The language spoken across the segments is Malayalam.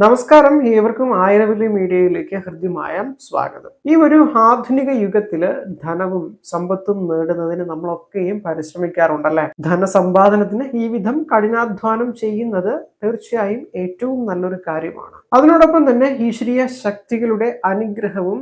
നമസ്കാരം. ഏവർക്കും ആയിരവലി മീഡിയയിലേക്ക് ഹൃദ്യമായ സ്വാഗതം. ഈ ഒരു ആധുനിക യുഗത്തിൽ ധനവും സമ്പത്തും നേടുന്നതിന് നമ്മളൊക്കെയും പരിശ്രമിക്കാറുണ്ടല്ലേ? ധനസമ്പാദനത്തിന് ഈ വിധം കഠിനാധ്വാനം ചെയ്യുന്നത് തീർച്ചയായും ഏറ്റവും നല്ലൊരു കാര്യമാണ്. അതിനോടൊപ്പം തന്നെ ഈശ്വരീയ ശക്തികളുടെ അനുഗ്രഹവും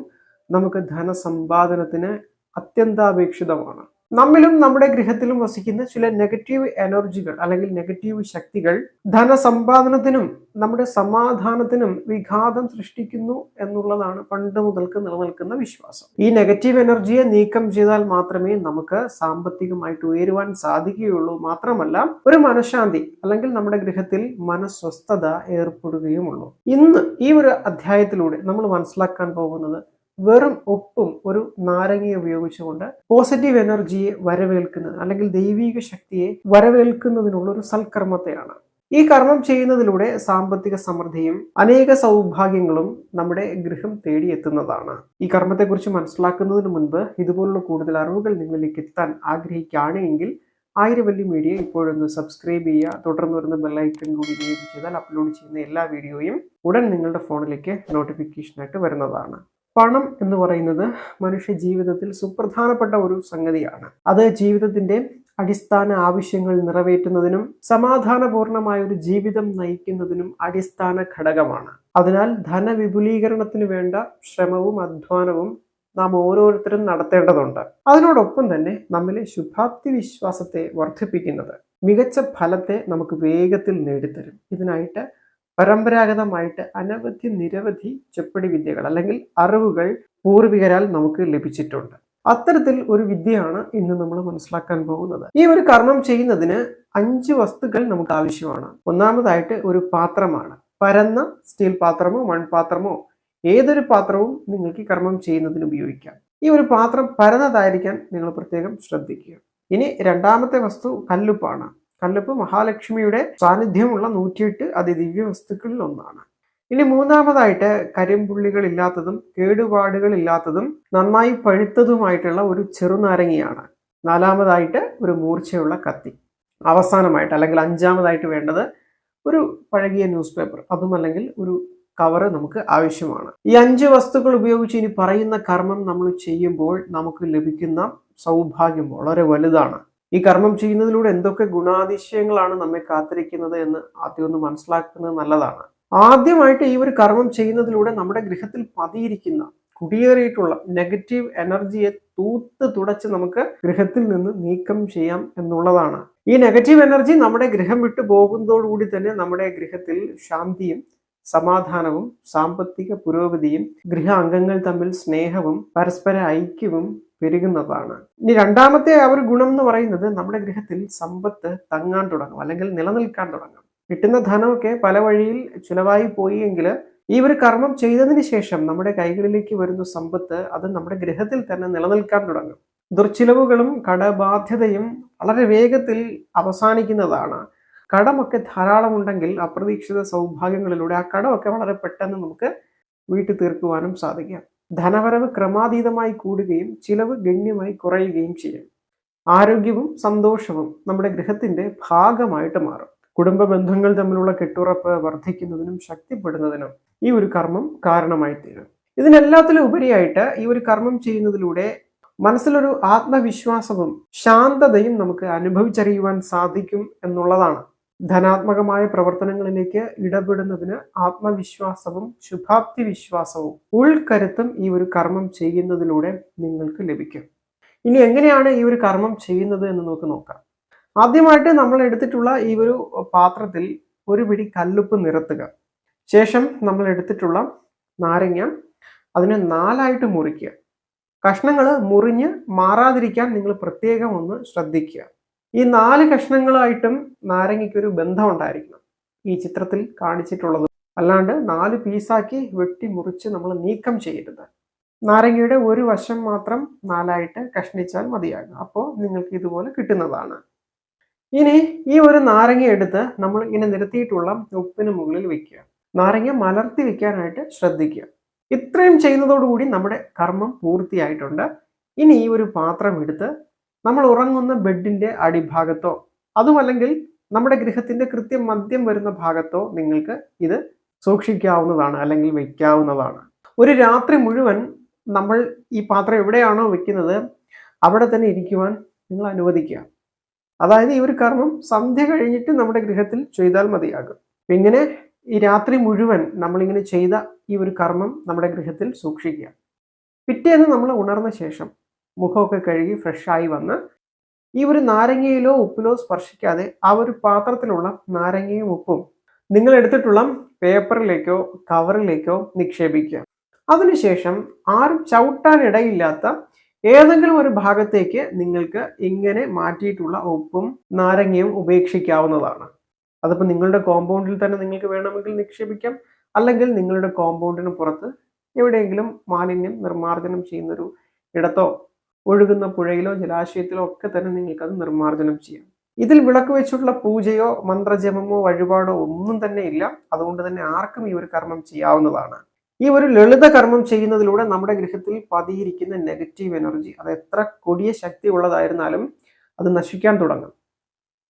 നമുക്ക് ധനസമ്പാദനത്തിന് അത്യന്താപേക്ഷിതമാണ്. നമ്മിലും നമ്മുടെ ഗൃഹത്തിലും വസിക്കുന്ന ചില നെഗറ്റീവ് എനർജികൾ അല്ലെങ്കിൽ നെഗറ്റീവ് ശക്തികൾ ധനസമ്പാദനത്തിനും നമ്മുടെ സമാധാനത്തിനും വിഘാതം സൃഷ്ടിക്കുന്നു എന്നുള്ളതാണ് പണ്ട് മുതൽക്ക് നിലനിൽക്കുന്ന വിശ്വാസം. ഈ നെഗറ്റീവ് എനർജിയെ നീക്കം ചെയ്താൽ മാത്രമേ നമുക്ക് സാമ്പത്തികമായിട്ട് ഉയരുവാൻ സാധിക്കുകയുള്ളൂ. മാത്രമല്ല ഒരു മനഃശാന്തി അല്ലെങ്കിൽ നമ്മുടെ ഗൃഹത്തിൽ മനസ്വസ്ഥത ഏർപ്പെടുകയുമുള്ളൂ. ഇന്ന് ഈ ഒരു അധ്യായത്തിലൂടെ നമ്മൾ മനസ്സിലാക്കാൻ പോകുന്നത് വെറും ഉപ്പും ഒരു നാരങ്ങയെ ഉപയോഗിച്ചുകൊണ്ട് പോസിറ്റീവ് എനർജിയെ വരവേൽക്കുന്നത് അല്ലെങ്കിൽ ദൈവീക ശക്തിയെ വരവേൽക്കുന്നതിനുള്ള ഒരു സൽക്കർമ്മത്തെയാണ്. ഈ കർമ്മം ചെയ്യുന്നതിലൂടെ സാമ്പത്തിക സമൃദ്ധിയും അനേക സൗഭാഗ്യങ്ങളും നമ്മുടെ ഗൃഹം തേടിയെത്തുന്നതാണ്. ഈ കർമ്മത്തെക്കുറിച്ച് മനസ്സിലാക്കുന്നതിന് മുൻപ് ഇതുപോലുള്ള കൂടുതൽ അറിവുകൾ നിങ്ങളിലേക്ക് എത്താൻ ആഗ്രഹിക്കുകയാണ് എങ്കിൽ ആയിരവല്ലി മീഡിയ ഇപ്പോഴൊന്ന് സബ്സ്ക്രൈബ് ചെയ്യുക തുടർന്ന് വരുന്ന ബെല്ലൈക്കൺ കൂടി എനേബിൾ ചെയ്താൽ അപ്ലോഡ് ചെയ്യുന്ന എല്ലാ വീഡിയോയും ഉടൻ നിങ്ങളുടെ ഫോണിലേക്ക് നോട്ടിഫിക്കേഷനായിട്ട് വരുന്നതാണ്. പണം എന്ന് പറയുന്നത് മനുഷ്യ ജീവിതത്തിൽ സുപ്രധാനപ്പെട്ട ഒരു സംഗതിയാണ്. അത് ജീവിതത്തിന്റെ അടിസ്ഥാന ആവശ്യങ്ങൾ നിറവേറ്റുന്നതിനും സമാധാനപൂർണമായ ഒരു ജീവിതം നയിക്കുന്നതിനും അടിസ്ഥാന ഘടകമാണ്. അതിനാൽ ധനവിപുലീകരണത്തിന് വേണ്ട ശ്രമവും അധ്വാനവും നാം ഓരോരുത്തരും നടത്തേണ്ടതുണ്ട്. അതിനോടൊപ്പം തന്നെ നമ്മിലെ ശുഭാപ്തി വിശ്വാസത്തെ വർദ്ധിപ്പിക്കുന്നത് മികച്ച ഫലത്തെ നമുക്ക് വേഗത്തിൽ നേടിത്തരും. ഇതിനായിട്ട് പരമ്പരാഗതമായിട്ട് അനവധി നിരവധി ചെപ്പടി വിദ്യകൾ അല്ലെങ്കിൽ അറിവുകൾ പൂർവികരാൽ നമുക്ക് ലഭിച്ചിട്ടുണ്ട്. അത്തരത്തിൽ ഒരു വിദ്യയാണ് ഇന്ന് നമ്മൾ മനസ്സിലാക്കാൻ പോകുന്നത്. ഈ ഒരു കർമ്മം ചെയ്യുന്നതിന് അഞ്ച് വസ്തുക്കൾ നമുക്ക് ആവശ്യമാണ്. ഒന്നാമതായിട്ട് ഒരു പാത്രമാണ്. പരന്ന സ്റ്റീൽ പാത്രമോ മൺപാത്രമോ ഏതൊരു പാത്രവും നിങ്ങൾക്ക് കർമ്മം ചെയ്യുന്നതിന് ഉപയോഗിക്കാം. ഈ ഒരു പാത്രം പരന്നതായിരിക്കാൻ നിങ്ങൾ പ്രത്യേകം ശ്രദ്ധിക്കുക. ഇനി രണ്ടാമത്തെ വസ്തു കല്ലുപ്പാണ്. കല്ലുപ്പ് മഹാലക്ഷ്മിയുടെ സാന്നിധ്യമുള്ള നൂറ്റിയെട്ട് അതിദിവ്യ വസ്തുക്കളിൽ ഒന്നാണ് ഇനി മൂന്നാമതായിട്ട് കരിമ്പുള്ളികൾ ഇല്ലാത്തതും കേടുപാടുകൾ ഇല്ലാത്തതും നന്നായി പഴുത്തതുമായിട്ടുള്ള ഒരു ചെറുനാരങ്ങയാണ്. നാലാമതായിട്ട് ഒരു മൂർച്ചയുള്ള കത്തി. അവസാനമായിട്ട് അല്ലെങ്കിൽ അഞ്ചാമതായിട്ട് വേണ്ടത് ഒരു പഴകിയ ന്യൂസ് പേപ്പർ അതും അല്ലെങ്കിൽ ഒരു കവറ് നമുക്ക് ആവശ്യമാണ്. ഈ അഞ്ച് വസ്തുക്കൾ ഉപയോഗിച്ച് ഇനി പറയുന്ന കർമ്മം നമ്മൾ ചെയ്യുമ്പോൾ നമുക്ക് ലഭിക്കുന്ന സൗഭാഗ്യം വളരെ വലുതാണ്. ഈ കർമ്മം ചെയ്യുന്നതിലൂടെ എന്തൊക്കെ ഗുണാതിശയങ്ങളാണ് നമ്മെ കാത്തിരിക്കുന്നത് എന്ന് ആദ്യം ഒന്ന് മനസ്സിലാക്കുന്നത് നല്ലതാണ്. ആദ്യമായിട്ട് ഈ ഒരു കർമ്മം ചെയ്യുന്നതിലൂടെ നമ്മുടെ ഗൃഹത്തിൽ പതിയിരിക്കുന്ന കുടിയേറിയിട്ടുള്ള നെഗറ്റീവ് എനർജിയെ തൂത്ത് തുടച്ച് നമുക്ക് ഗൃഹത്തിൽ നിന്ന് നീക്കം ചെയ്യാം എന്നുള്ളതാണ്. ഈ നെഗറ്റീവ് എനർജി നമ്മുടെ ഗൃഹം വിട്ടു പോകുന്നതോടുകൂടി തന്നെ നമ്മുടെ ഗൃഹത്തിൽ ശാന്തിയും സമാധാനവും സാമ്പത്തിക പുരോഗതിയും ഗൃഹ അംഗങ്ങൾ തമ്മിൽ സ്നേഹവും പരസ്പര ഐക്യവും പെരുകുന്നതാണ്. ഇനി രണ്ടാമത്തെ ആ ഒരു ഗുണം എന്ന് പറയുന്നത് നമ്മുടെ ഗൃഹത്തിൽ സമ്പത്ത് തങ്ങാൻ തുടങ്ങും അല്ലെങ്കിൽ നിലനിൽക്കാൻ തുടങ്ങും. കിട്ടുന്ന ധനമൊക്കെ പല വഴിയിൽ ചിലവായി പോയി എങ്കിൽ ഈ ഒരു കർമ്മം ചെയ്തതിന് ശേഷം നമ്മുടെ കൈകളിലേക്ക് വരുന്ന സമ്പത്ത് അത് നമ്മുടെ ഗൃഹത്തിൽ തന്നെ നിലനിൽക്കാൻ തുടങ്ങും. ദുർച്ചിലവുകളും കടബാധ്യതയും വളരെ വേഗത്തിൽ അവസാനിക്കുന്നതാണ്. കടമൊക്കെ ധാരാളം ഉണ്ടെങ്കിൽ അപ്രതീക്ഷിത സൗഭാഗ്യങ്ങളിലൂടെ ആ കടമൊക്കെ വളരെ പെട്ടെന്ന് നമുക്ക് വീട്ടിൽ തീർക്കുവാനും സാധിക്കാം. ധനവരവ് ക്രമാതീതമായി കൂടുകയും ചിലവ് ഗണ്യമായി കുറയുകയും ചെയ്യും. ആരോഗ്യവും സന്തോഷവും നമ്മുടെ ഗൃഹത്തിന്റെ ഭാഗമായിട്ട് മാറും. കുടുംബ ബന്ധങ്ങൾ തമ്മിലുള്ള കെട്ടുറപ്പ് വർദ്ധിക്കുന്നതിനും ശക്തിപ്പെടുന്നതിനും ഈ ഒരു കർമ്മം കാരണമായി തീരും. ഇതിനെല്ലാത്തിലും ഉപരിയായിട്ട് ഈ ഒരു കർമ്മം ചെയ്യുന്നതിലൂടെ മനസ്സിലൊരു ആത്മവിശ്വാസവും ശാന്തതയും നമുക്ക് അനുഭവിച്ചറിയുവാൻ സാധിക്കും എന്നുള്ളതാണ്. ധനാത്മകമായ പ്രവർത്തനങ്ങളിലേക്ക് ഇടപെടുന്നതിന് ആത്മവിശ്വാസവും ശുഭാപ്തി വിശ്വാസവും ഉൾക്കരുത്തും ഈ ഒരു കർമ്മം ചെയ്യുന്നതിലൂടെ നിങ്ങൾക്ക് ലഭിക്കും. ഇനി എങ്ങനെയാണ് ഈ ഒരു കർമ്മം ചെയ്യുന്നത് എന്ന് നമുക്ക് നോക്കാം. ആദ്യമായിട്ട് നമ്മൾ എടുത്തിട്ടുള്ള ഈ ഒരു പാത്രത്തിൽ ഒരു പിടി കല്ലുപ്പ് നിരത്തുക. ശേഷം നമ്മൾ എടുത്തിട്ടുള്ള നാരങ്ങ അതിനെ നാലായിട്ട് മുറിക്കുക. കഷ്ണങ്ങൾ മുറിഞ്ഞ് മാറാതിരിക്കാൻ നിങ്ങൾ പ്രത്യേകം ഒന്ന് ശ്രദ്ധിക്കുക. ഈ നാല് കഷ്ണങ്ങളായിട്ടും നാരങ്ങയ്ക്ക് ഒരു ബന്ധം ഉണ്ടായിരിക്കണം ഈ ചിത്രത്തിൽ കാണിച്ചിട്ടുള്ളത്. അല്ലാണ്ട് നാല് പീസാക്കി വെട്ടി മുറിച്ച് നമ്മൾ നീക്കം ചെയ്യരുത്. നാരങ്ങയുടെ ഒരു വശം മാത്രം നാലായിട്ട് കഷ്ണിച്ചാൽ മതിയാകും. അപ്പോൾ നിങ്ങൾക്ക് ഇതുപോലെ കിട്ടുന്നതാണ്. ഇനി ഈ ഒരു നാരങ്ങ എടുത്ത് നമ്മൾ ഇങ്ങനെ നിരത്തിയിട്ടുള്ള ഉപ്പിന് മുകളിൽ വെക്കുക. നാരങ്ങ മലർത്തി വെക്കാനായിട്ട് ശ്രദ്ധിക്കുക. ഇത്രയും ചെയ്യുന്നതോടുകൂടി നമ്മുടെ കർമ്മം പൂർത്തിയായിട്ടുണ്ട്. ഇനി ഈ ഒരു പാത്രം എടുത്ത് നമ്മൾ ഉറങ്ങുന്ന ബെഡിന്റെ അടിഭാഗത്തോ അതുമല്ലെങ്കിൽ നമ്മുടെ ഗൃഹത്തിന്റെ കൃത്യം മദ്യം വരുന്ന ഭാഗത്തോ നിങ്ങൾക്ക് ഇത് സൂക്ഷിക്കാവുന്നതാണ് അല്ലെങ്കിൽ വയ്ക്കാവുന്നതാണ് ഒരു രാത്രി മുഴുവൻ നമ്മൾ ഈ പാത്രം എവിടെയാണോ വെക്കുന്നത് അവിടെ തന്നെ ഇരിക്കുവാൻ നിങ്ങൾ അനുവദിക്കുക. അതായത് ഈ ഒരു കർമ്മം സന്ധ്യ കഴിഞ്ഞിട്ട് നമ്മുടെ ഗൃഹത്തിൽ ചെയ്താൽ മതിയാകും. ഇങ്ങനെ ഈ രാത്രി മുഴുവൻ നമ്മളിങ്ങനെ ചെയ്ത ഈ ഒരു കർമ്മം നമ്മുടെ ഗൃഹത്തിൽ സൂക്ഷിക്കുക. പിറ്റേന്ന് നമ്മൾ ഉണർന്ന ശേഷം മുഖമൊക്കെ കഴുകി ഫ്രഷായി വന്ന് ഈ ഒരു നാരങ്ങയിലോ ഉപ്പിലോ സ്പർശിക്കാതെ ആ ഒരു പാത്രത്തിലുള്ള നാരങ്ങയും ഉപ്പും നിങ്ങൾ എടുത്തിട്ടുള്ള പേപ്പറിലേക്കോ കവറിലേക്കോ നിക്ഷേപിക്കുക. അതിനുശേഷം ആരും ചവിട്ടാനിടയില്ലാത്ത ഏതെങ്കിലും ഒരു ഭാഗത്തേക്ക് നിങ്ങൾക്ക് ഇങ്ങനെ മാറ്റിയിട്ടുള്ള ഉപ്പും നാരങ്ങയും ഉപേക്ഷിക്കാവുന്നതാണ്. അതിപ്പോൾ നിങ്ങളുടെ കോമ്പൗണ്ടിൽ തന്നെ നിങ്ങൾക്ക് വേണമെങ്കിൽ നിക്ഷേപിക്കാം. അല്ലെങ്കിൽ നിങ്ങളുടെ കോമ്പൗണ്ടിന് പുറത്ത് എവിടെയെങ്കിലും മാലിന്യം നിർമ്മാർജനം ചെയ്യുന്നൊരു ഇടത്തോ ഒഴുകുന്ന പുഴയിലോ ജലാശയത്തിലോ ഒക്കെ തന്നെ നിങ്ങൾക്കത് നിർമ്മാർജനം ചെയ്യാം. ഇതിൽ വിളക്ക് വെച്ചിട്ടുള്ള പൂജയോ മന്ത്രജപമോ വഴിപാടോ ഒന്നും തന്നെ ഇല്ല. അതുകൊണ്ട് തന്നെ ആർക്കും ഈ ഒരു കർമ്മം ചെയ്യാവുന്നതാണ്. ഈ ഒരു ലളിത കർമ്മം ചെയ്യുന്നതിലൂടെ നമ്മുടെ ഗൃഹത്തിൽ പതിയിരിക്കുന്ന നെഗറ്റീവ് എനർജി അത് എത്ര കൊടിയ ശക്തി ഉള്ളതായിരുന്നാലും അത് നശിക്കാൻ തുടങ്ങും.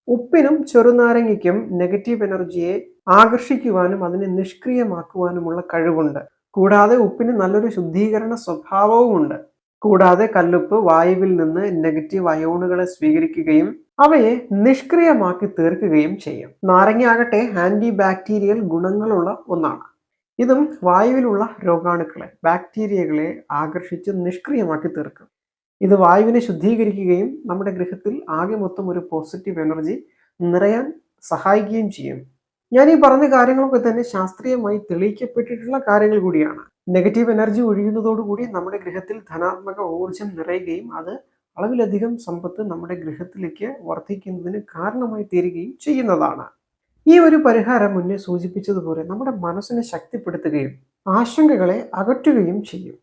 ഉപ്പിനും ചെറുനാരങ്ങയ്ക്കും നെഗറ്റീവ് എനർജിയെ ആകർഷിക്കുവാനും അതിനെ നിഷ്ക്രിയമാക്കുവാനുമുള്ള കഴിവുണ്ട്. കൂടാതെ ഉപ്പിന് നല്ലൊരു ശുദ്ധീകരണ സ്വഭാവവുമുണ്ട്. കൂടാതെ കല്ലുപ്പ് വായുവിൽ നിന്ന് നെഗറ്റീവ് അയോണുകളെ സ്വീകരിക്കുകയും അവയെ നിഷ്ക്രിയമാക്കി തീർക്കുകയും ചെയ്യും. നാരങ്ങ ആകട്ടെ ആന്റി ബാക്ടീരിയൽ ഗുണങ്ങളുള്ള ഒന്നാണ്. ഇതും വായുവിലുള്ള രോഗാണുക്കളെ ബാക്ടീരിയകളെ ആകർഷിച്ച് നിഷ്ക്രിയമാക്കി തീർക്കും. ഇത് വായുവിനെ ശുദ്ധീകരിക്കുകയും നമ്മുടെ ഗൃഹത്തിൽ ആകെ മൊത്തം ഒരു പോസിറ്റീവ് എനർജി നിറയാൻ സഹായിക്കുകയും ചെയ്യും. ഞാൻ ഈ പറഞ്ഞ കാര്യങ്ങളൊക്കെ തന്നെ ശാസ്ത്രീയമായി തെളിയിക്കപ്പെട്ടിട്ടുള്ള കാര്യങ്ങൾ കൂടിയാണ്. നെഗറ്റീവ് എനർജി ഒഴിയുന്നതോടുകൂടി നമ്മുടെ ഗൃഹത്തിൽ ധനാത്മക ഊർജം നിറയുകയും അത് അളവിലധികം സമ്പത്ത് നമ്മുടെ ഗൃഹത്തിലേക്ക് വർദ്ധിക്കുന്നതിന് കാരണമായി തീരുകയും ചെയ്യുന്നതാണ്. ഈ ഒരു പരിഹാരം മുന്നേ സൂചിപ്പിച്ചതുപോലെ നമ്മുടെ മനസ്സിനെ ശക്തിപ്പെടുത്തുകയും ആശങ്കകളെ അകറ്റുകയും ചെയ്യും.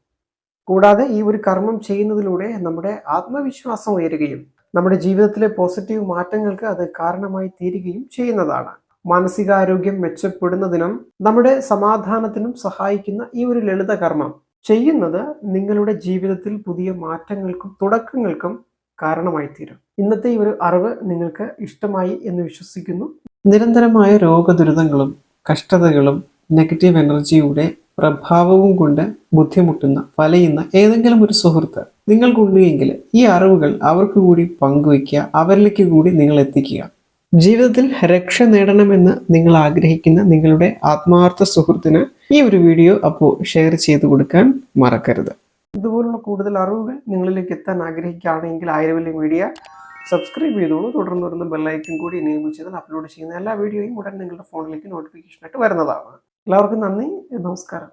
കൂടാതെ ഈ ഒരു കർമ്മം ചെയ്യുന്നതിലൂടെ നമ്മുടെ ആത്മവിശ്വാസം ഉയരുകയും നമ്മുടെ ജീവിതത്തിലെ പോസിറ്റീവ് മാറ്റങ്ങൾക്ക് അത് കാരണമായി തീരുകയും ചെയ്യുന്നതാണ്. മാനസികാരോഗ്യം മെച്ചപ്പെടുന്നതിനും നമ്മുടെ സമാധാനത്തിനും സഹായിക്കുന്ന ഈ ഒരു ലളിത കർമ്മം ചെയ്യുന്നത് നിങ്ങളുടെ ജീവിതത്തിൽ പുതിയ മാറ്റങ്ങൾക്കും തുടക്കങ്ങൾക്കും കാരണമായി തീരും ഇന്നത്തെ ഈ ഒരു അറിവ് നിങ്ങൾക്ക് ഇഷ്ടമായി എന്ന് വിശ്വസിക്കുന്നു. നിരന്തരമായ രോഗദുരിതങ്ങളും കഷ്ടതകളും നെഗറ്റീവ് എനർജിയുടെ പ്രഭാവവും കൊണ്ട് ബുദ്ധിമുട്ടുന്ന വലയുന്ന ഏതെങ്കിലും ഒരു സുഹൃത്ത് നിങ്ങൾക്കുണ്ടെങ്കിൽ ഈ അറിവുകൾ അവർക്ക് കൂടി പങ്കുവയ്ക്കുക അവരിലേക്ക് കൂടി നിങ്ങൾ എത്തിക്കുക ജീവിതത്തിൽ രക്ഷ നേടണമെന്ന് നിങ്ങൾ ആഗ്രഹിക്കുന്ന നിങ്ങളുടെ ആത്മാർത്ഥ സുഹൃത്തിന് ഈ ഒരു വീഡിയോ അപ്പോൾ ഷെയർ ചെയ്തു കൊടുക്കാൻ മറക്കരുത്. ഇതുപോലുള്ള കൂടുതൽ അറിവുകൾ നിങ്ങളിലേക്ക് എത്താൻ ആഗ്രഹിക്കുകയാണെങ്കിൽ ആയിരവല്യം മീഡിയ സബ്സ്ക്രൈബ് ചെയ്തോളൂ. തുടർന്ന് വരുന്ന ബെല്ലൈക്കൻ കൂടി എനേബിൾ ചെയ്താൽ അപ്ലോഡ് ചെയ്യുന്ന എല്ലാ വീഡിയോയും ഉടൻ നിങ്ങളുടെ ഫോണിലേക്ക് നോട്ടിഫിക്കേഷനായിട്ട് വരുന്നതാണ്. എല്ലാവർക്കും നന്ദി. നമസ്കാരം.